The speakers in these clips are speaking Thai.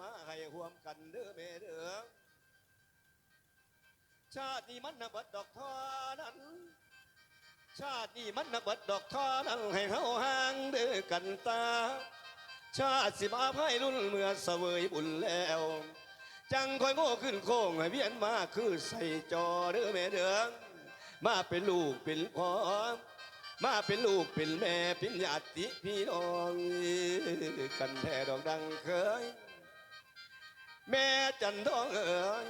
มาให้ห่วมกันเด้อแม่เด้อชาตินี้มันนะเบิดดอกทอนั้น ชาตินี้มันนะเบิดดอกทอนั้นให้เฮาห่างเด้อกันตา ชาติสิมาภายรุ่นเมื่อเสวยบุญแล้ว จังคอยโง่ขึ้นโค้งให้เวียนมาคือใส่จอเด้อแม่เด้อมาเป็นลูกเป็นพ่อมาเป็นลูกเป็นแม่เป็นญาติพี่น้อง กันแท้ดอกดังเคย แม่จันทองเอ๋ย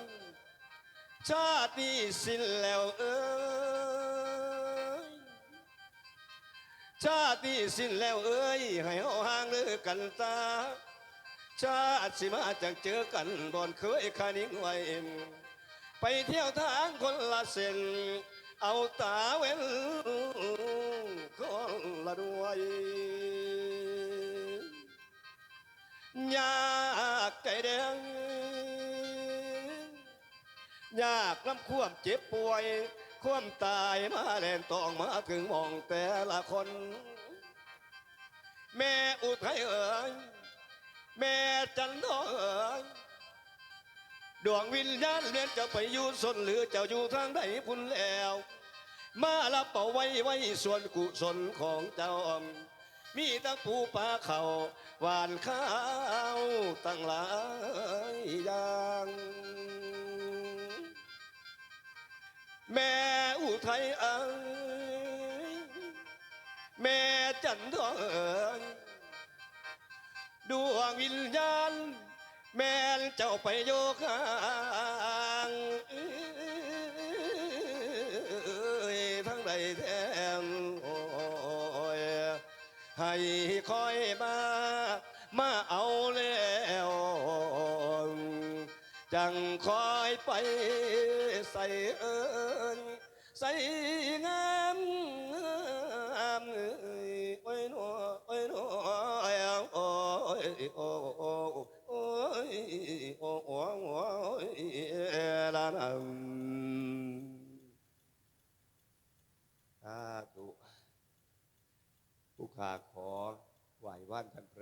ชาตินี้สิ้นแล้วเอ๋ยชาตินี้สิ้นแล้วเอ้ยให้เฮาห่างเด้อกันตา ชาติสิมาจากเจอกันบอนเคยคานิ่งไว้ไปเที่ยวทางคนละเส้นเอาตาเว้นคนละด้วยยา ยากน้ำควมเจ็บป่วย ควมตายมาแลนตองมาถึงมองแต่ละคน แม่อุทัยเอ๋ยแม่จันทร์เอ๋ยดวงวิญญาณเรียนจะไปอยู่สนหรือเจ้าอยู่ทางใดพุ่นแล้ว มารับเอาไว้ไว้ส่วนกุศลของเจ้ามีตั้งปูปลาเขาหวานข้าวตั้งหลายอย่าง อุทัยเอ๋ยแม่จันทร์เอ๋ยดวงวิญญาณ แม่นเจ้าไปโยกห่างเอ้ยทั้งใดแทมโอ้ยให้คอยมามาเอาแล้วจังคอยไปใส่เอิญ ใส่งามงามเอโอ้ยหนอโอ้ยหนอโอ้ยโอ้โอ้โอ้ยโอ้โอ้โอ้ยลานังสาธุผู้ขาขอไหว้ว่านกันเพล